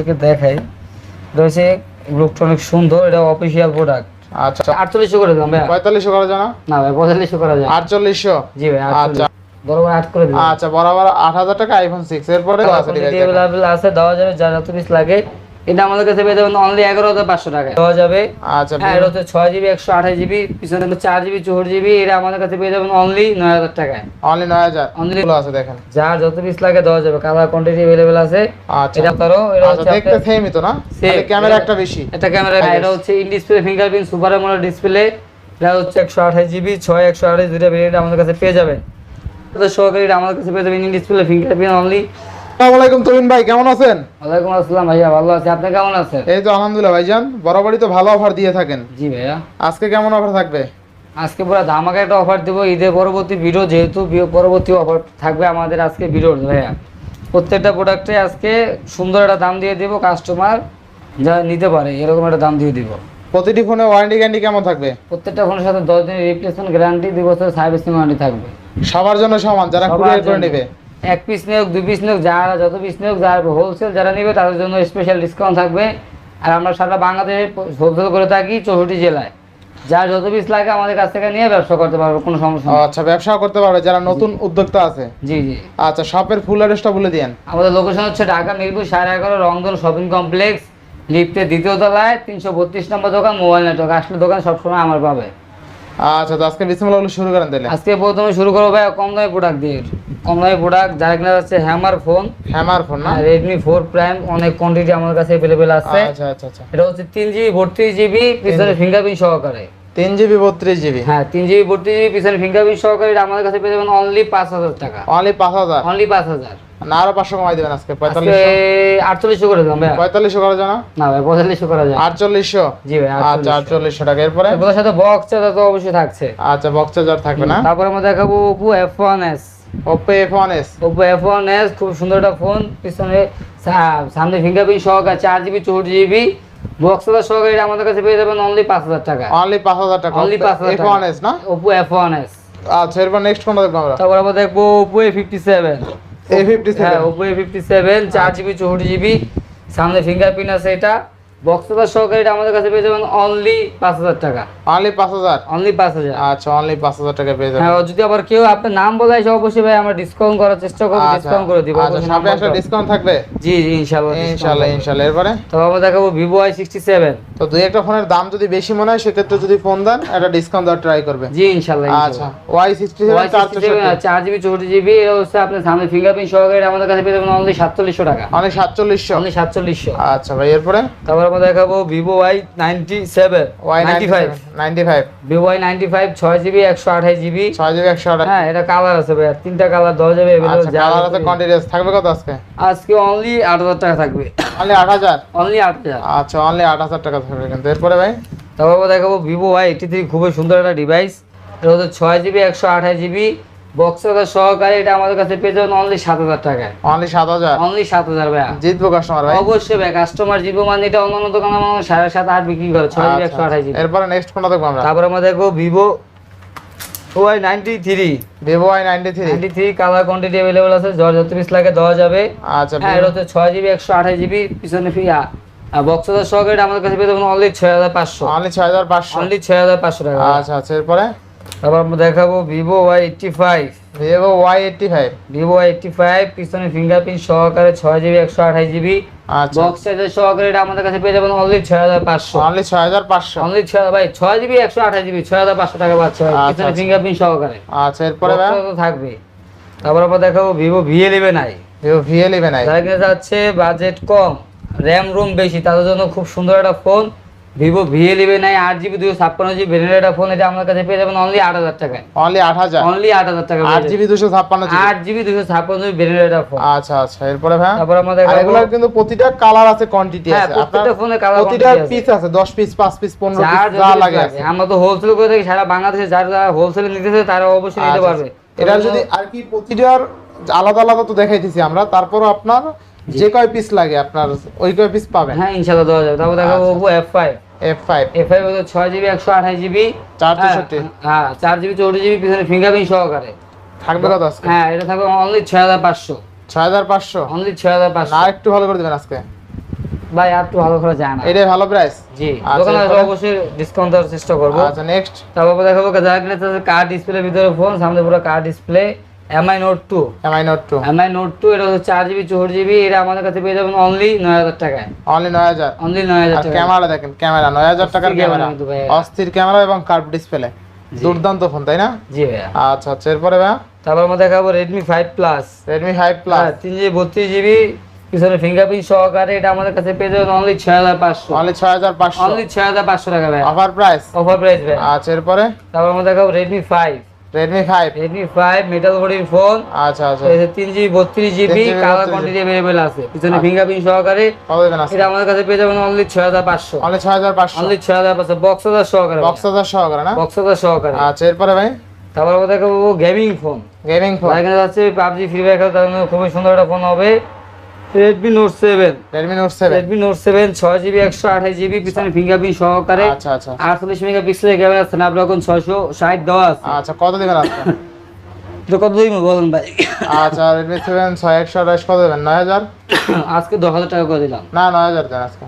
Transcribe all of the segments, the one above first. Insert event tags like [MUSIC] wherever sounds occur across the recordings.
আপনাদেরকে দেখাই। রয়েছে লুকটা অনেক সুন্দর এটা অফিসিয়াল প্রোডাক্ট আচ্ছা। আটচল্লিশশো করে দিলাম ভাই পঁয়তাল্লিশশো করা যায় না? না ভাই পঁয়তাল্লিশশো করা যায় আটচল্লিশশো? জি ভাই আচ্ছা। আট করে দিলাম। আচ্ছা বরাবর আট হাজার টাকা আইফোন সিক্স এরপরে আছে দেওয়া যাবে যা যত পিস লাগে এটা আমাদের কাছে পেয়ে যাবেন অনলি এগারো হাজার পাঁচশো টাকা দেওয়া যাবে। আচ্ছা হ্যাঁ এটা হচ্ছে ছয় জিবি একশো আঠাশ জিবি পিছনে চার জিবি জিবি এটা আমাদের কাছে পেয়ে যাবেন অনলি নয় হাজার টাকায়। অনলি নয় হাজার। গুলো আছে দেখেন। যার যত পিস লাগে দেওয়া যাবে কালার কোয়ান্টিটি অ্যাভেলেবল আছে। আচ্ছা। এটা তারও এটা আচ্ছা হচ্ছে দেখতে সেমই তো না? ক্যামেরা একটা বেশি। এটা ক্যামেরা এটা হচ্ছে in display fingerprint super AMOLED display এটা হচ্ছে একশো আঠাশ জিবি ছয় একশো আঠাশ দুইটা ভেরিয়েন্ট আমাদের কাছে পেয়ে যাবেন। সহকারী আমাদের কাছে পেয়ে যাবেন ইন ডিসপ্লে ফিঙ্গারপ্রিন্ট অনলি আসসালামু আলাইকুম ভাই কেমন আছেন? ওয়ালাইকুম আসসালাম ভাইয়া ভালো আছি। আপনি কেমন আছেন? এই তো আলহামদুলিল্লাহ ভাইজান বরাবরই তো ভালো অফার দিয়ে থাকেন। জি ভাইয়া। আজকে কেমন অফার থাকবে? আজকে পুরো ধামাকা একটা অফার দেবো ঈদের পরবর্তী ভিডিও যেহেতু পরবর্তী অফার থাকবে আমাদের আজকে ভিডিওর ভাইয়া। প্রত্যেকটা প্রোডাক্টে আজকে সুন্দর একটা দাম দিয়ে দেবো কাস্টমার যা নিতে পারে এরকম একটা দাম দিয়ে দিব। প্রতিটি ফোনে ওয়ারেন্টি গ্যারান্টি কেমন থাকবে? প্রত্যেকটা ফোনের সাথে দশ দিনের রিপ্লেসমেন্ট গ্যারান্টি দুই বছরের সার্ভিসিং ওয়ারেন্টি থাকবে। সবার জন্য সমান যারা কুরিয়ার করে নেবে। এক পিস নিয়োগ দুই পিস নিয়োগ যারা যত পিস নিয়োগ যারা হোলসেল যারা নেবে তাদের জন্য স্পেশাল ডিসকাউন্ট থাকবে। আর আমরা সারা বাংলাদেশে হোলসেল করে থাকি চৌষট্টি জেলায়। যার যত পিস লাগে আমাদের কাছ থেকে নিয়ে ব্যবসা করতে পারবে কোনো সমস্যা আচ্ছা ব্যবসা করতে পারবে যারা নতুন উদ্যোক্তা আছে। জি জি। আচ্ছা শপের ফুল অ্যাড্রেসটা বলে দিয়েন। আমাদের লোকেশন হচ্ছে ঢাকা মিরপুর সাড়ে এগারো রংধন শপিং কমপ্লেক্স লিফটের দ্বিতীয় তলায় তিনশো বত্রিশ নম্বর দোকান মোবাইল নেটওয়ার্ক আসলে দোকান সবসময় আমার পাবে। আচ্ছা তো আজকে বিসমিল্লাহ শুরু করেন তাহলে। আজকে প্রথমে শুরু করব ভাই কম দামি প্রোডাক্ট দিয়ে। কম দামি প্রোডাক্ট যার কিনা যাচ্ছে হ্যামার ফোন হ্যামার ফোন না? রেডমি ফোর প্রাইম অনেক কোয়ান্টিটি আমার কাছে অ্যাভেলেবেল আছে। আচ্ছা আচ্ছা আচ্ছা। এটা হচ্ছে তিন জিবি বত্রিশ জিবি পিছনে ফিঙ্গারপ্রিন্ট সহকারে। তিন জিবি বত্রিশ জিবি হ্যাঁ তিন জিবি বত্রিশ জিবি পিছনে ফিঙ্গারপ্রিন্ট সহকারে এটা আমাদের কাছে পেয়ে যাবেন অনলি পাঁচ হাজার টাকা। অনলি পাঁচ হাজার? অনলি পাঁচ হাজার। না আরও পাঁচশো কমাই দেবেন আজকে। পঁয়তাল্লিশশো। করে দিলাম ভাই পঁয়তাল্লিশশো করা যায় না? না ভাই পঁয়তাল্লিশশো করা যায়। আটচল্লিশশো? জি ভাই আচ্ছা আটচল্লিশশো। টাকা। এরপরে? এগুলোর সাথে বক্স চার্জার তো অবশ্যই থাকছে। আচ্ছা বক্স চার্জার থাকবে না? তারপরে আমরা দেখাবো Oppo F one S Oppo F one S Oppo F one S খুব সুন্দর একটা ফোন পিছনে সামনে ফিঙ্গারপ্রিন্ট সহকারে চার জিবি চৌষট্টি জিবি সহকারে এটা আমাদের কাছে পেয়ে যাবেন অনলি পাঁচ হাজার টাকা। অনলি পাঁচ হাজার টাকা। অনলি পাঁচ হাজার এফ ওয়ান এস না? ওপো এফ ওয়ান এস আচ্ছা এরপর নেক্সট কোনটা দেখব আমরা? তারপর আমরা দেখব Oppo A fifty seven A fifty হ্যাঁ চার জিবি চৌষট্টি জিবি সামনে ফিঙ্গারপ্রিন্ট আছে এটা। বক্স চার্জার সহকারে আমাদের কাছে পেয়ে যাবেন অনলি পাঁচ হাজার টাকা। অনলি পাঁচ হাজার? অনলি পাঁচ হাজার। আচ্ছা অনলি পাঁচ হাজার টাকা পেয়ে যাবেন। হ্যাঁ যদি আবার কেউ আপনার নাম বলে আসে অবশ্যই ভাই আমরা ডিসকাউন্ট করার চেষ্টা করব আচ্ছা ডিসকাউন্ট করে দিব আচ্ছা সামনে একটা ডিসকাউন্ট থাকবে? জি জি ইনশাআল্লাহ এরপরে? তো আমরা দেখাবো ভিভো আই সিক্সটি সেভেন তো দুই একটা ফোনের দাম যদি বেশি মনে হয় সেক্ষেত্রে যদি ফোন দেন একটা ডিসকাউন্ট দেওয়ার ট্রাই করবে জি ইনশাআল্লাহ আচ্ছা ওয়াই সিক্সটি সেভেন চার জিবি চৌষট্টি জিবি এটা হচ্ছে আপনার সামনে ফিঙ্গারপ্রিন্ট সহকারে আমাদের কাছে পেয়ে যাবেন অনলি সাতচল্লিশশো টাকা। অনেক সাতচল্লিশশো। অনলি সাতচল্লিশশো। আচ্ছা ভাই এরপরে? তারপর আমরা দেখাবো Vivo Y ninety seven Y ninety five ninety five Vivo Y ninety five ছয় জিবি একশো আঠাশ জিবি ছয় জিবি একশো আঠাশ। হ্যাঁ এটা কালার আছে ভাইয়া তিনটা কালার দেওয়া যাবে আচ্ছা কালার আছে। কন্টিনিউস থাকবে কত আজকে? আজকে অনলি আট হাজার টাকা থাকবে। অনলি আট হাজার? অনলি আট হাজার। আচ্ছা অনলি আট হাজার টাকা থাকবে কিন্তু। এরপরে ভাই? তারপর দেখাবো ভিভো ওয়াই এইটি থ্রি খুবই সুন্দর একটা ডিভাইস এটা হচ্ছে ছয় জিবি একশো আঠাশ জিবি বক্সার সহকারে এটা আমাদের কাছে পেয়ে যাবেন অনলি সাত হাজার টাকায়। অনলি সাত হাজার? অনলি সাত হাজার ভাইয়া। জিতবো কাস্টমার ভাই। অবশ্যই ভাই কাস্টমার জিবো মানে এটা অন্যান্য দোকানে আমার সাড়ে সাত আট বিক্রি করে ছয় একশো আঠাশ এরপরে নেক্সট কোনটা দেখব আমরা? তারপর আমরা দেখব Vivo Y ninety three Vivo Y ninety three ninety three colour quantity available আছে যত পিস লাগে দেওয়া যাবে। আচ্ছা হ্যাঁ এটা হচ্ছে ছয় জিবি একশো আঠাশ জিবি পিছনে ফিয়া বক্সার সহকারে আমাদের কাছে পেয়ে যাবেন অনলি ছয় হাজার পাঁচশো। অনলি ছয় হাজার পাঁচশো। অনলি ছয় হাজার পাঁচশো টাকা। আচ্ছা আচ্ছা এরপরে? তারপর দেখাবো Vivo Y eighty five Vivo Y eighty five Vivo Y eighty five পিছনে ফিঙ্গারপ্রিন্ট সহকারে ছয় জিবি একশো আঠাশ জিবি আচ্ছা। বক্স চার্জার সহকারে এটা আমাদের কাছে পেয়ে যাবেন অনলি ছয় হাজার পাঁচশো। অনলি ছয় হাজার পাঁচশো। অনলি ছয় ভাই ছয় জিবি একশো আঠাশ জিবি ছয় হাজার পাঁচশো টাকা পাচ্ছে আচ্ছা, পিছনে আচ্ছা। ফিঙ্গারপ্রিন্ট সহকারে। আচ্ছা এরপরে থাকবে তারপর আমরা দেখাবো Vivo V eleven i Vivo V eleven i যারা কিনে যাচ্ছে বাজেট কম র্যাম রুম বেশি তাদের জন্য খুব সুন্দর একটা phone Vivo V eleven i আট জিবি দুশো ছাপ্পান্ন জিবি একটা ফোন এটা আমার কাছে পেয়ে যাবেন অনলি আট হাজার টাকায়। অনলি আট হাজার? অনলি আট হাজার টাকা আট জিবি দুশো ছাপ্পান্ন আট জিবি দুশো ছাপ্পান্ন জিবি একটা ফোন আচ্ছা আচ্ছা এরপরে ভাই তারপর আমাদের আর এগুলোর কিন্তু প্রতিটা কালার আছে কোয়ান্টিটি হ্যাঁ, আছে। প্রত্যেকটা ফোনে colour প্রতিটা পিস আছে 10 পিস 5 পিস 15 পিস যা লাগে আছে। আমরা তো হোলসেল করে থাকি সারা বাংলাদেশে যারা যারা হোলসেলে নিতেছে তারা অবশ্যই নিতে আচ্ছা, পারবে। এটা যদি আর কি প্রতিটার আলাদা আলাদা তো দেখাইতেছি আমরা। তারপরও আপনার যে কয় পিস লাগে আপনার ওই কয় পিস পাবেন? হ্যাঁ ইনশাল্লাহ দেওয়া যাবে। তারপর দেখাবো Oppo F five F5 F five হচ্ছে ছয় জিবি একশো আঠাশ জিবি চার চৌষট্টি। হ্যাঁ চার জিবি চৌষট্টি জিবি পিছনে ফিঙ্গারপ্রিন্ট সহকারে। থাকবে কত আজকে? হ্যাঁ এটা থাকবে অনলি ছয় হাজার পাঁচশো। 6500 অনলি ছয় হাজার পাঁচশো। না একটু ভালো করে দিবেন আজকে। ভাই আর একটু ভালো করা যায় না। এটাই ভালো প্রাইস জি আচ্ছা, দোকানে অবশ্যই ডিসকাউন্ট দেওয়ার চেষ্টা করব। আচ্ছা নেক্সট তারপর দেখাবো কার ডিসপ্লে ভিতরে ফোন সামনে পুরো কার display MI note two MI note two MI note two এটা হচ্ছে চার জিবি চোর জিবি এটা আমাদের কাছে পেয়ে যাবেন অনলি নয় হাজার টাকায়। অনলি নয় হাজার। অনলি নয় হাজার টাকা ক্যামেরা দেখেন ক্যামেরা নয় হাজার টাকার ক্যামেরা অস্থির ক্যামেরা এবং কার্ভ ডিসপ্লে দুর্দান্ত ফোন তাই না? জি ভাইয়া। আচ্ছা আচ্ছা এরপরে ভাইয়া? তারপর আমরা দেখাবো Redmi five plus Redmi five plus তিন জিবি বত্রিশ জিবি পিছনে ফিঙ্গারপ্রিন্ট সহকারে এটা আমাদের কাছে পেয়ে যাবেন অনলি 6500 অনলি 6500 অনলি 6500 টাকা ভাই অফার প্রাইস অফার প্রাইস ভাই আচ্ছা এরপরে? তারপর আমরা দেখাবো Redmi five Redmi 5 Redmi 5 metal বডির ফোন আচ্ছা আচ্ছা। এতে 3 GB 32 GB colour quantity available আছে। পিছনে ফিঙ্গারপ্রিন্ট সহকারে। আছে এটা আমাদের কাছে পেয়ে যাবেন অনলি 6500 অনলি 6500 অনলি 6500 বক্স সহকারে বক্স হাজার সহকারে না? বক্স সহকারে। আচ্ছা এরপরে ভাই? তারপর দেখো গেমিং ফোন গেমিং ফোন এখানে আছে পাবজি ফ্রি ফায়ার খেলার জন্য খুবই সুন্দর একটা ফোন হবে। Redmi note seven Redmi note seven Redmi note seven ছয় জিবি একশো আঠাশ জিবি পিছনে ফিঙ্গারপ্রিন্ট সহকারে আচ্ছা আচ্ছা। আটচল্লিশ মেগা পিক্সেলের ক্যামেরা স্ন্যাপড্রাগন ছয়শো ষাট দেওয়া আছে। আচ্ছা কত দেবেন তো [LAUGHS] কত দিন বলুন ভাই? [LAUGHS] আচ্ছা ছয় একশো আঠাশ কত দেবেন? নয় হাজার? [COUGHS] আজকে দশ হাজার টাকা করে দিলাম। না নয় হাজার দেন আজকে।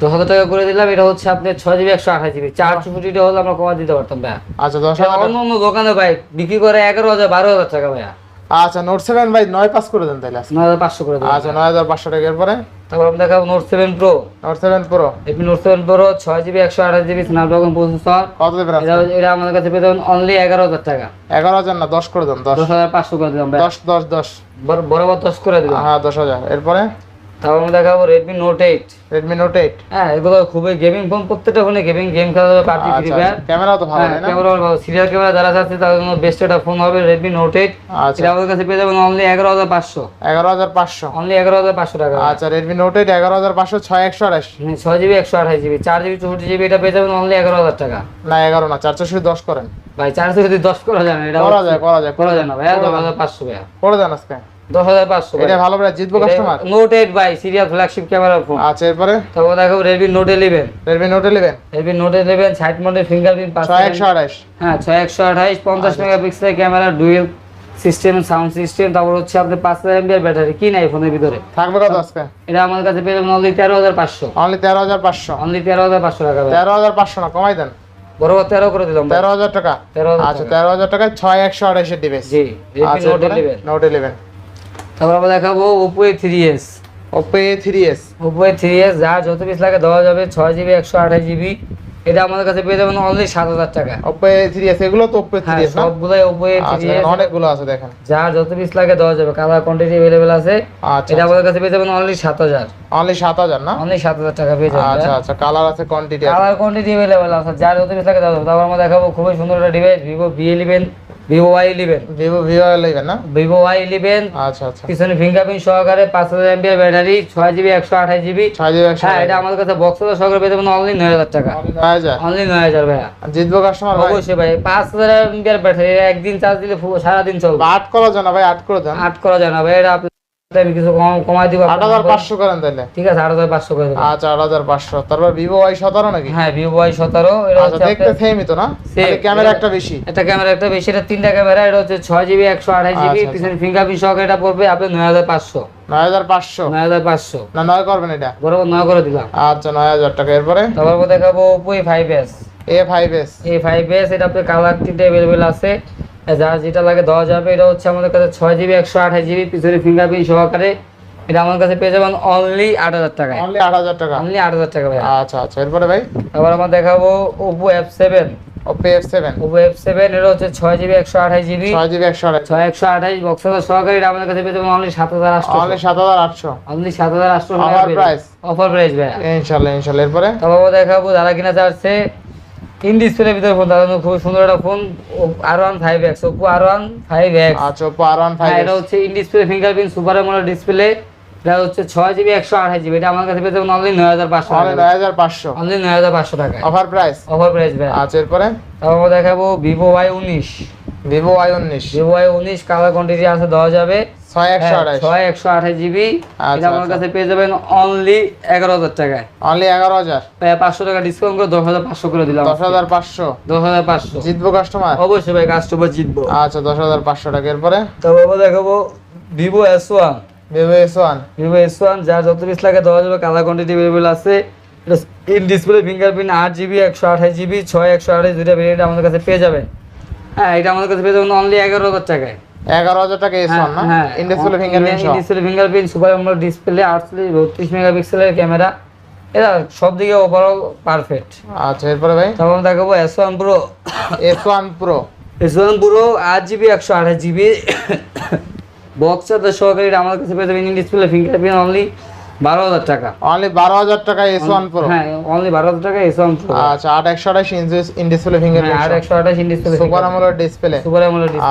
দশ হাজার টাকা করে দিলাম এটা হচ্ছে আপনার ছয় জিবি একশো আঠাশ জিবি চার চৌষট্টিটা হলে আমরা কমা দিতে পারতাম ভাইয়া। আচ্ছা দশ এটা হাজার অন্য অন্য দোকানে ভাই বিক্রি করে এগারো হাজার বারো হাজার টাকা ভাইয়া। আচ্ছা নোট সেভেন ভাই নয় পাস করে দেন তাহলে নয় হাজার পাঁচশো করে দেন আচ্ছা নয় হাজার পাঁচশো টাকা পরে তারপর আমি দেখাবো note seven pro note seven pro Redmi note seven pro ছয় জিবি একশো আঠাশ জিবি স্ন্যাপড্রাগন প্রসেসর। কত দেবেন এটা আমাদের কাছে পেয়ে যাবেন অনলি এগারো হাজার টাকা। এগারো হাজার না দশ করে দেন দশ। হাজার পাঁচশো করে দিলাম দশ দশ দশ। বর- বরাবর দশ করে দিলাম হ্যাঁ দশ হাজার। এরপরে? তারপর আমরা দেখাবো Redmi note eight Redmi note eight হ্যাঁ এগুলো খুবই গেমিং ফোন প্রত্যেকটা ফোনে গেমিং গেম খেলা যাবে পার্টি ফ্রি ফায়ার তো ভালো ক্যামেরা ভালো। সিরিয়াল ক্যামেরা যারা চাচ্ছে তাদের জন্য বেস্ট একটা ফোন হবে রেডমি নোট এইট এটা আমাদের কাছে পেয়ে যাবেন অনলি এগারো হাজার পাঁচশো। এগারো হাজার পাঁচশো। অনলি এগারো হাজার পাঁচশো টাকা। আচ্ছা রেডমি নোট এইট এগারো হাজার পাঁচশো ছয় একশো আঠাশ। ছয় জিবি একশো আঠাশ জিবি চার জিবি চৌষট্টি জিবি এটা পেয়ে যাবেন অনলি এগারো হাজার টাকা। না এগারো না চারশো দশ করেন। ভাই চারশো যদি দশ করা যায় না এটা করা যায় করা যায় করা যায় না ভাই দশ হাজার পাঁচশো ভাইয়া। করে দেন আজকে। দশ হাজার পাঁচশো এটা ভালো প্রাইস জিতবো customer note eight by serial flagship camera phone আচ্ছা এরপরে? তারপর দেখাবো Redmi note eleven Redmi note eleven Redmi note eleven side model fingerprint ছয় একশো আঠাশ। হ্যাঁ আচ্ছা। মেগাপিক্সেলের camera dual system sound system তারপর হচ্ছে আপনার পাঁচ হাজার ব্যাটারি। কি নাই ফোনের ভিতরে? থাকবে কত আজকে? এটা আমাদের কাছে পেয়ে যাবেন অনলি তেরো হাজার পাঁচশো। অনলি তেরো হাজার পাঁচশো। অনলি তেরো হাজার পাঁচশো টাকা ভাই। তেরো হাজার পাঁচশো না কমাই দেন। বরাবর তেরো করে দিলাম তেরো হাজার টাকা? আচ্ছা তেরো হাজার টাকায় ছয় একশো আঠাশের ডিভাইস জি আচ্ছা নোট ইলেভেন নোট ইলেভেন তারপর আমরা দেখাবো Oppo A three S Oppo A three S Oppo A three S যার যত পিস লাগে দেওয়া যাবে ছয় জিবি একশো আঠাশ জিবি এটা আমাদের কাছে পেয়ে যাবেন অনলি সাত হাজার টাকা। ওপো এ থ্রি এস এগুলো তো ওপো হ্যাঁ থ্রি এস সবগুলোই ওপো এ আচ্ছা থ্রি এস অনেকগুলো আছে দেখেন। যার যত পিস লাগে দেওয়া যাবে কালার কোয়ান্টিটি অ্যাভেলেবেল আছে। আচ্ছা এটা আমাদের কাছে পেয়ে যাবেন অনলি সাত হাজার। অনলি সাত হাজার না? অনলি সাত হাজার টাকা পেয়ে যাবেন আচ্ছা আচ্ছা কালার আছে কোয়ান্টিটি আছে। কালার কোয়ান্টিটি অ্যাভেলেবেল আছে যার যত পিস লাগে দেওয়া যাবে। তারপর আমরা দেখাবো খুবই সুন্দর একটা device Vivo V eleven Vivo Y eleven Vivo Vivo eleven না? ভিভো ওয়াই ইলেভেন আচ্ছা আচ্ছা। পিছনে ফিঙ্গারপ্রিন্ট সহকারে পাঁচ হাজার এমবিআর ব্যাটারি ছয় জিবি একশো আঠাশ জিবি ছয় জিবি একশো হ্যাঁ এটা আমাদের কাছে বক্স সহকারে অনলি নয় হাজার টাকা। অনলি নয় হাজার ভাইয়া। জিতবো কাস্টমার অবশ্যই ভাই পাঁচ হাজার এমবিআর ব্যাটারি একদিন চার্জ দিলে সারাদিন চলবে। আট করা যায় না ভাই আট করা আট করা যায় না ভাই এটা আমি কিছু কমাই দিব আট হাজার পাঁচশো করেন তাহলে ঠিক আছে করে আচ্ছা তারপর নাকি? হ্যাঁ এটা আচ্ছা দেখতে সেমই তো না? Same. ক্যামেরা একটা বেশি। একটা ক্যামেরা একটা বেশি এটা তিনটা ক্যামেরা হচ্ছে আচ্ছা, পিছনে ফিঙ্গারপ্রিন্ট সহকারে এটা পড়বে আপনার নয় না করবেন এটা? বরাবর নয় করে দিলাম। আচ্ছা নয় হাজার টাকা। এরপরে? তারপর দেখাবো Oppo A five S A five S five S এটা আপনার কালার তিনটে অ্যাভেলেবেল আছে। যার যেটা লাগে দেওয়া যাবে। এটা হচ্ছে আমাদের কাছে ছয় জিবি একশো আঠাশ জিবি পিছনে ফিঙ্গারপ্রিন্ট সহকারে। এটা আমার কাছে পেয়ে যাবেন অনলি আট হাজার টাকায়। অনলি আট হাজার টাকা? অনলি আট হাজার টাকা ভাই আচ্ছা আচ্ছা এরপরে ভাই? তারপর আমরা দেখাবো Oppo F seven Oppo F seven Oppo F seven এটা হচ্ছে ছয় জিবি একশো আঠাশ জিবি। ছয় জিবি একশো আঠাশ ছয় একশো আঠাশ বক্সার সহকারে এটা আমাদের কাছে পেয়ে যাবেন অনলি সাত হাজার আটশো। অনলি সাত হাজার আটশো। অনলি সাত হাজার আটশো? অফার প্রাইস ইনশাল্লাহ ইনশাল্লাহ এরপরে? তারপর দেখাবো যারা কিনা চাচ্ছে ইন ডিসপ্লের ভিতরে ফোন তাদের খুব সুন্দর একটা phone R one five X Oppo R one five X আচ্ছা ওপো আর ওয়ান ফাইভ এটা হচ্ছে in display fingerprint super AMOLED display এটা হচ্ছে ছয় জিবি একশো আঠাশ জিবি এটা আমার কাছে পেতে অনলি নয় হাজার পাঁচশো নয় হাজার পাঁচশো। অনলি নয় হাজার পাঁচশো টাকা অফার প্রাইস অফার প্রাইস ভাই। আচ্ছা এরপরে? তারপর দেখাবো ভিভো ওয়াই উনিশ। ভিভো ওয়াই উনিশ। ভিভো ওয়াই উনিশ কালার কোয়ান্টিটি আছে দেওয়া যাবে। হ্যাঁ, জিবি। আচ্ছা, আচ্ছা। কাছে পেয়ে যাবেন অনলি এগারো হাজার টাকায়। অনলি এগারো হাজার? পাঁচশো টাকা ডিসকাউন্ট করে দশ হাজার পাঁচশো করে দিলাম। দশ হাজার পাঁচশো? দশ হাজার পাঁচশো। জিতবো কাস্টমার অবশ্যই ভাই কাস্টমার জিতবো। আচ্ছা দশ হাজার পাঁচশো টাকা। এরপরে? তারপর দেখাবো Vivo S one Vivo S one Vivo S one যার যত পিস লাগে দেওয়া যাবে কালার কোয়ান্টিটি অ্যাভেলেবল আছে। ইন ডিসপ্লে ফিঙ্গারপ্রিন্ট আট জিবি একশো আঠাশ জিবি ছয় একশো আঠাশ দুইটা ভেরিয়েন্ট আমাদের কাছে পেয়ে যাবেন। হ্যাঁ এটা আমাদের কাছে পেয়ে যাবেন অনলি এগারো হাজার টাকায়। এগারো হাজার টাকা এস ওয়ান না? হ্যাঁ। ইন্ডিসপ্লে ফিঙ্গারপ্রিন্ট সহ। ফিঙ্গারপ্রিন্ট সুপার অ্যামোলেড ডিসপ্লে আটচল্লিশ বত্রিশ মেগাপিক্সেলের ক্যামেরা। এটা সব দিকে ওভারঅল পারফেক্ট আচ্ছা এরপরে ভাই? তারপর দেখাবো S one pro S one pro S one আট জিবি একশো আঠাশ জিবি বক্স চার্জার আমার কাছে পেয়ে যাবেন। ডিসপ্লে ফিঙ্গারপ্রিন্ট অনলি বারো হাজার টাকা। অনলি বারো হাজার টাকা এস ওয়ান প্রো হ্যাঁ অনলি বারো হাজার টাকা এস ওয়ান প্রো আচ্ছা আট একশো আঠাশ আর ফিঙ্গারপ্রিন্ট একশো আঠাশ ডিসপ্লে সুপার আমলের ডিসপ্লে সুপার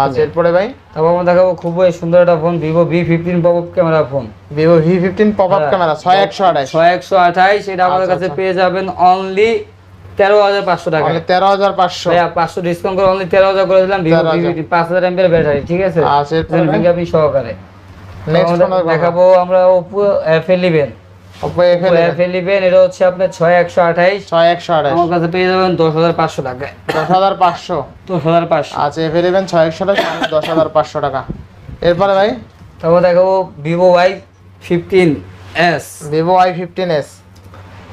আচ্ছা এরপরে ভাই? তারপর আমরা দেখাবো খুবই সুন্দর একটা phone Vivo V fifteen pop camera phone Vivo V fifteen pop up. Camera ছয় একশো আঠাশ। ছয় একশো আঠাইশ এটা আমাদের আচ্ছা, কাছে আচ্ছা। পেয়ে যাবেন অনলি তেরো হাজার পাঁচশো টাকা। তেরো হাজার পাঁচশো। পাঁচশো ডিসকাউন্ট করে অনলি তেরো হাজার করে দিলাম ভিভো 13,000 পাঁচ হাজার এমপের ব্যাটারি ঠিক আছে? আচ্ছা ফিঙ্গারপ্রিন্ট সহকারে। নেক্সট দেখাবো আমরা ওপো এফ ওপো এফ এটা হচ্ছে আপনার ছয় একশো আঠাইশ ছয় একশো আঠাশ। আমার কাছে পেয়ে যাবেন দশ হাজার পাঁচশো টাকায়। দশ হাজার পাঁচশো। দশ হাজার পাঁচশো। আচ্ছা এফ ইলেভেন ছয় একশো আঠাশ দশ হাজার পাঁচশো টাকা। এরপরে ভাই? তারপর দেখাবো Vivo Y fifteen S Vivo Y fifteen S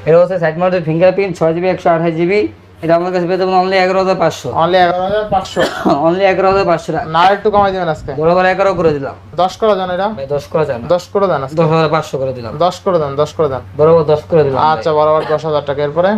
এটা হচ্ছে সাইড মাউন্টেড ফিঙ্গারপ্রিন্ট ছয় জিবি একশো আঠাশ জিবি এটা আমার কাছে পেয়ে যাবেন অনলি এগারো হাজার পাঁচশো। অনলি এগারো হাজার পাঁচশো। অনলি এগারো হাজার পাঁচশো। না একটু কমাই দিবেন আজকে। বরাবর এগারো করে দিলাম। দশ করে দেন এটা। দশ করে যান দশ করে দেন দশ হাজার পাঁচশো করে দিলাম। দশ করে দেন দশ করে দেন। বরাবর দশ করে দিলাম আচ্ছা বরাবর দশ হাজার টাকা। এরপরে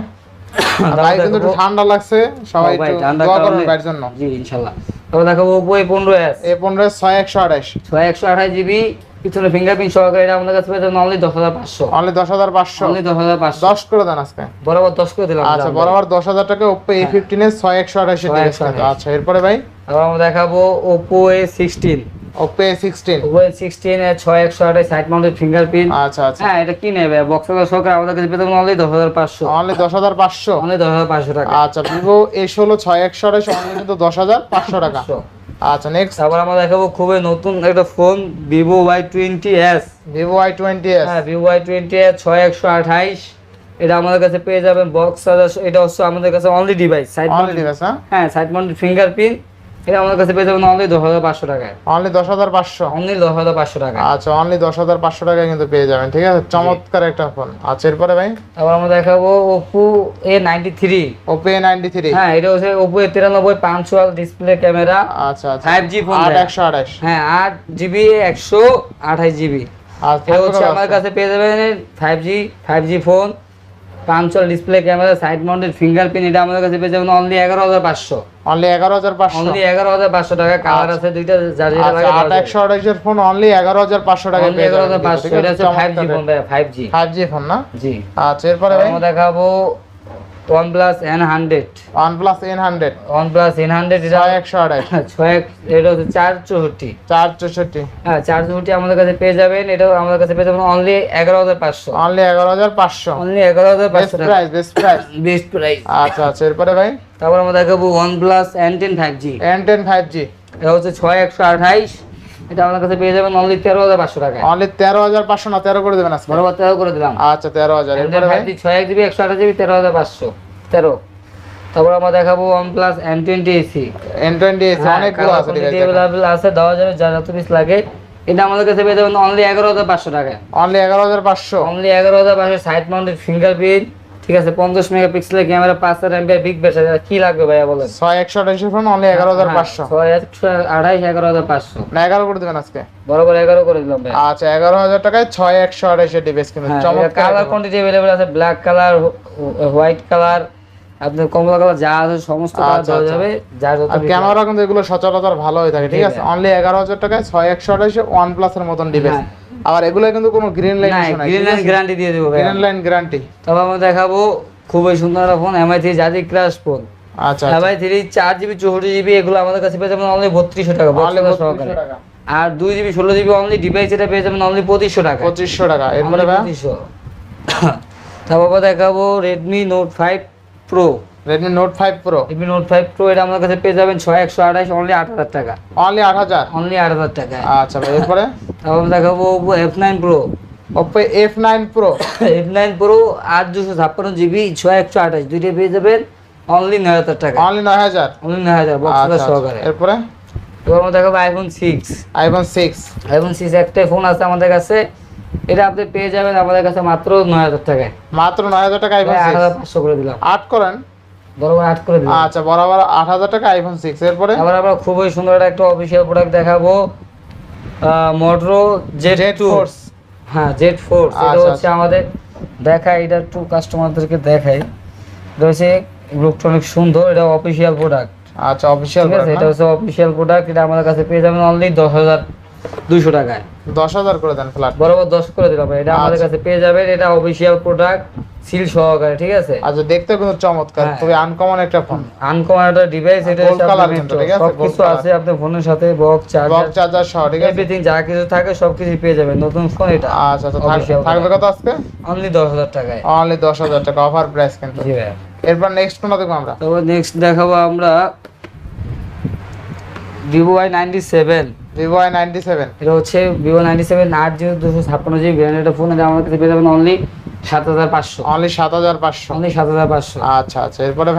[COUGHS] ভাই কিন্তু একটু ঠান্ডা লাগছে। সবাই একটু ঠান্ডার দোয়া করবেন ভাইয়ের জন্য। জি ইনশাল্লাহ। তারপর দেখাবো ওপো এ পনেরো এস এ পনেরো ছয় একশো আঠাশ। ছয় একশো আঠাশ জিবি পিছনে ফিঙ্গারপ্রিন্ট সহকারে এটা আমাদের কাছে পেয়ে যাবেন অনলি দশ হাজার পাঁচশো। অনলি দশ হাজার পাঁচশো। অনলি দশ হাজার পাঁচশো। দশ করে দেন আজকে। বরাবর দশ করে দিলাম আচ্ছা বরাবর দশ হাজার টাকা ওপো এ ফিফটিন এর ছয় একশো আঠাশের ছয় ডিভাইস একশো কিন্তু। আঠাশ। আচ্ছা এরপরে ভাই? তারপর আমরা দেখাবো sixteen Oppo A sixteen Oppo sixteen এর ছয় একশো আঠাশ সাইড মাউন্টেড ফিঙ্গারপ্রিন্ট আচ্ছা আচ্ছা। হ্যাঁ এটা কি নেবে। বক্সার সহকারে আমাদের কাছে পেতে অনলি দশ হাজার পাঁচশো। অনলি দশ হাজার পাঁচশো। অনলি দশ হাজার পাঁচশো টাকা। আচ্ছা ছয় একশো আঠাশ অনলি কিন্তু দশ হাজার পাঁচশো টাকা। পাঁচশো। আচ্ছা নেক্সট আবার আমরা দেখাবো খুবই নতুন একটা phone Vivo Y twenty S Vivo Y twenty S হ্যাঁ ভিভো ওয়াই টোয়েন্টি এস ছয় একশো আঠাইশ। এটা আমাদের কাছে পেয়ে যাবেন বক্স এটা হচ্ছে আমাদের কাছে অনলি ডিভাইস সাইড মাউন্ট হ্যাঁ? হ্যাঁ সাইড মাউন্টেড ফিঙ্গারপ্রিন্ট এটা আমাদের কাছে পেয়ে যাবেন অনলি দশ হাজার পাঁচশো টাকায়। অনলি দশ হাজার পাঁচশো? অনলি দশ হাজার পাঁচশো টাকায়। আচ্ছা অনলি দশ হাজার পাঁচশো টাকা কিন্তু পেয়ে যাবেন ঠিক আছে? চমৎকার একটা ফোন আচ্ছা এরপরে ভাই? তারপর আমরা দেখাবো Oppo A ninety three Oppo A ninety three হ্যাঁ এটা হচ্ছে ওপো এ তিরানব্বই পাঁচশোয়াল ডিসপ্লে ক্যামেরা আচ্ছা আচ্ছা। 5G ফোন আট একশো আঠাশ হ্যাঁ আট জিবি একশো আঠাশ জিবি আর এটা হচ্ছে আমার কাছে পেয়ে যাবেন five G five G phone পাঁচশোয়াল display camera side mounted fingerprint এটা আমাদের কাছে পেয়ে যাবেন অনলি এগারো হাজার পাঁচশো। অনলি এগারো হাজার পাঁচশো। অনলি এগারো হাজার পাঁচশো টাকা কালার আছে দুইটা যার যেটা আচ্ছা আট একশো আঠাশের ফোন অনলি এগারো হাজার পাঁচশো টাকা এগারো হাজার পাঁচশো এটা হচ্ছে five G phone five G five G phone না? জি। আচ্ছা এরপরে ভাই? দেখাবো N hundred OnePlus N hundred এটা ছয় একশো আঠাশ ছয় এক- এটা হচ্ছে চার চৌষট্টি। চার চৌষট্টি। হ্যাঁ চার চৌষট্টি আমাদের কাছে পেয়ে যাবেন। এটাও আমাদের কাছে পেয়ে যাবেন অনলি এগারো হাজার পাঁচশো। অনলি এগারো হাজার পাঁচশো। অনলি এগারো হাজার বেস্ট পাঁচশো। Price best price best price আচ্ছা আচ্ছা এরপরে ভাই? তারপর আমরা দেখাবো G N ten five G এটা হচ্ছে ছয় একশো আঠাইশ। এটা আমাদের কাছে পেয়ে যাবেন অনলি তেরো হাজার পাঁচশো টাকা অনলি তেরো হাজার পাঁচশো না তেরো করে দেবেন আজকে। বরাবর তেরো করে দিলাম। আচ্ছা তেরো হাজার। ছয় এক জিবি একশো আঠাশ জিবি তেরো হাজার পাঁচশো। তেরো। তারপর আমরা দেখাবো OnePlus N twenty SE N twenty SE অনেকগুলো আছে ঠিক আছে অ্যাভেলেবল আছে দেওয়া যাবে যা যত পিস লাগে। এটা আমাদের কাছে পেয়ে যাবেন অনলি এগারো হাজার পাঁচশো টাকায়। অনলি এগারো হাজার পাঁচশো। অনলি এগারো হাজার পাঁচশো সাইড মাউন্টেড ফিঙ্গারপ্রিন্ট ঠিক আছে পঞ্চাশ মেগাপিক্সেলের ক্যামেরা পাঁচ হাজার এমপি বিগ ব্যাটারি কি লাগবে ভাইয়া বলেন? ছয় একশো আঠাশের ফোন অনলি এগারো হাজার পাঁচশো। হ্যাঁ, ছয় একশো আঠাইশ এগারো হাজার পাঁচশো। না এগারো করে দেবেন আজকে। বরাবর এগারো করে দিলাম ভাই আচ্ছা এগারো হাজার টাকায় ছয় একশো আঠাশের ডিভাইস কিন্তু হ্যাঁ, চমৎকার। কালার কোয়ান্টিটি অ্যাভেলেবল আছে ব্ল্যাক কালার হোয়াইট কালার আপনার কমলা কালার যা আছে সমস্ত কালার আচ্ছা, দেওয়া আচ্ছা। যাবে যার যত আর ক্যামেরা কিন্তু এগুলো সচরাচর ভালো হয়ে থাকে ঠিক আছে? অনলি এগারো হাজার টাকায় ছয় একশো আঠাশে ওয়ান প্লাস এর মতন ডিভাইস আবার এগুলো কিন্তু কোনো green line green line guarantee দিয়ে দেবো গ্রিন লাইন গ্যারান্টি তবে আমরা দেখাবো খুবই সুন্দর একটা ফোন এমআই থ্রি জাতি ক্রাশ ফোন আচ্ছা এমআই থ্রি চার জিবি চৌষট্টি জিবি এগুলো আমাদের কাছে পেয়ে যাবেন অনলি বত্রিশশো টাকা সহকারে। টাকা। আর দুই জিবি ষোলো জিবি অনলি ডিভাইস এটা পেয়ে যাবেন অনলি পঁচিশশো টাকা। পঁচিশশো টাকা। এরপরে পঁচিশশো। [COUGHS] তারপর দেখাবো Redmi Note five pro Redmi Note five pro Redmi Note five pro এটা আমাদের কাছে পেয়ে যাবেন ছয় একশো আঠাশ অনলি আট হাজার টাকা। অনলি আট হাজার? অনলি আট হাজার টাকা আচ্ছা ভাই এরপরে? তারপর দেখাবো প্রো এফ নাইন প্রো আট দুশো ছাপ্পান্ন জিবি ছয় একশো আঠাশ দুইটা পেয়ে যাবেন। অনলি নয় হাজার টাকা অনলি নয় হাজার? অনলি নয় হাজার বক্স আচ্ছা। সহকারে। এরপরে? এবার আমরা দেখাবো iPhone six iPhone six iPhone six একটা ফোন আছে আমাদের কাছে। এটা আপনি পেয়ে যাবেন আমাদের কাছে মাত্র নয় হাজার টাকায়। মাত্র নয় হাজার টাকা আইফোন আট সিক্স হাজার পাঁচশো করে দিলাম। আট করেন? বরাবর আট করে দিলাম আচ্ছা বরাবর আট হাজার টাকা আইফোন সিক্স এরপরে? আবার আমরা খুবই সুন্দর একটা অফিসিয়াল প্রোডাক্ট দেখাবো। মোটরো জেড টু হ্যাঁ জেড এটা আচ্ছা, হচ্ছে আমাদের দেখাই এটা একটু কাস্টমারদেরকে দেখাই এটা হচ্ছে লুকটা অনেক সুন্দর এটা অফিসিয়াল প্রোডাক্ট আচ্ছা অফিসিয়াল এটা হচ্ছে অফিসিয়াল প্রোডাক্ট এটা আমাদের কাছে পেয়ে যাবেন অনলি দশ হাজার দুইশো টাকায়। দশ হাজার করে দেন ফ্ল্যাট বরাবর দশ করে দিলাম এটা আমাদের আচ্ছা। কাছে পেয়ে যাবেন। এটা অফিসিয়াল প্রোডাক্ট সিল সহকারে ঠিক আছে? আচ্ছা দেখতে কিন্তু চমৎকার। হ্যাঁ। খুবই আনকমন একটা ফোন আনকমন একটা ডিভাইস এটা আপনার কিন্তু, ঠিক আছে? সব কিছু আছে আপনার ফোনের সাথে বক্স বক্স চার্জার চার্জার সহ ঠিক আছে? এভরিথিং যা কিছু থাকে সব কিছু পেয়ে যাবেন নতুন ফোন এটা। আচ্ছা আচ্ছা থাকবে কত আজকে? অনলি দশ হাজার টাকায়। অনলি দশ হাজার টাকা অফার প্রাইস কিন্তু। জি ভাইয়া এরপর নেক্সট কোনটা দেখব আমরা? তারপর নেক্সট দেখাবো আমরা Vivo ninety seven Vivo Y ninety seven এটা হচ্ছে ভিভো নাইনটি সেভেন আট দুশো ছাপ্পান্ন জিবি ব্র্যান্ডের ফোন এটা আমার কাছে পেয়ে যাবেন অনলি সাত হাজার পাঁচশো। অনলি সাত হাজার পাঁচশো। অনলি সাত হাজার পাঁচশো। আচ্ছা আচ্ছা এরপরে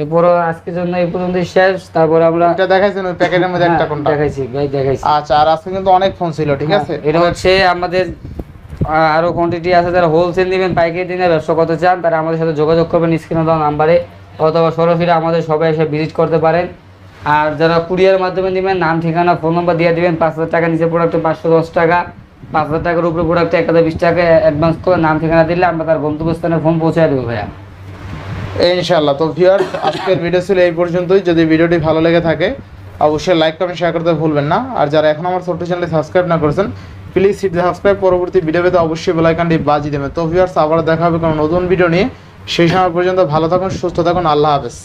এরপরও আজকের জন্য এই পর্যন্ত শেষ তারপরে আমরা এটা দেখাইছেন ওই প্যাকেটের মধ্যে একটা হ্যাঁ, কোনটা? দেখাইছি ভাই দেখাইছি। আচ্ছা আর আজকে কিন্তু অনেক ফোন ছিল ঠিক আছে? হ্যাঁ, এটা হচ্ছে আমাদের আরও কোয়ান্টিটি আছে যারা হোলসেল নেবেন পাইকারি দিনে ব্যবসা করতে চান তারা আমাদের সাথে যোগাযোগ করবেন স্ক্রিনে দেওয়া নাম্বারে অথবা সরাসরি আমাদের সবাই এসে ভিজিট করতে পারেন। আর যারা কুরিয়ার মাধ্যমে নেবেন, নাম, ঠিকানা, ফোন নাম্বার দিয়ে দিবেন, পাঁচ হাজার টাকা নিচে প্রোডাক্টে পাঁচশো দশ টাকা। পাঁচ হাজার টাকার উপরে প্রোডাক্টে এক হাজার বিশ টাকা অ্যাডভান্স করে নাম, ঠিকানা দিলে আমরা তার গন্তব্যস্থানে ফোন পৌঁছে দেবো ভাইয়া। ইনশাল্লাহ তো ভিউয়ার আজকের ভিডিও ছিল এই পর্যন্তই। যদি ভিডিওটি ভালো লেগে থাকে, অবশ্যই লাইক কমেন্ট শেয়ার করতে ভুলবেন না। আর যারা এখন আমার ছোট্ট চ্যানেলটি সাবস্ক্রাইব না করেছেন প্লিজ হিট সাবস্ক্রাইব পরবর্তী ভিডিও পেতে অবশ্যই বেল আইকনটি বাজিয়ে দেবেন। তো ভিউয়ার্স আবার দেখা হবে কোনো নতুন ভিডিও নিয়ে। সেই সময় পর্যন্ত ভালো থাকুন, সুস্থ থাকুন। আল্লাহ হাফেজ।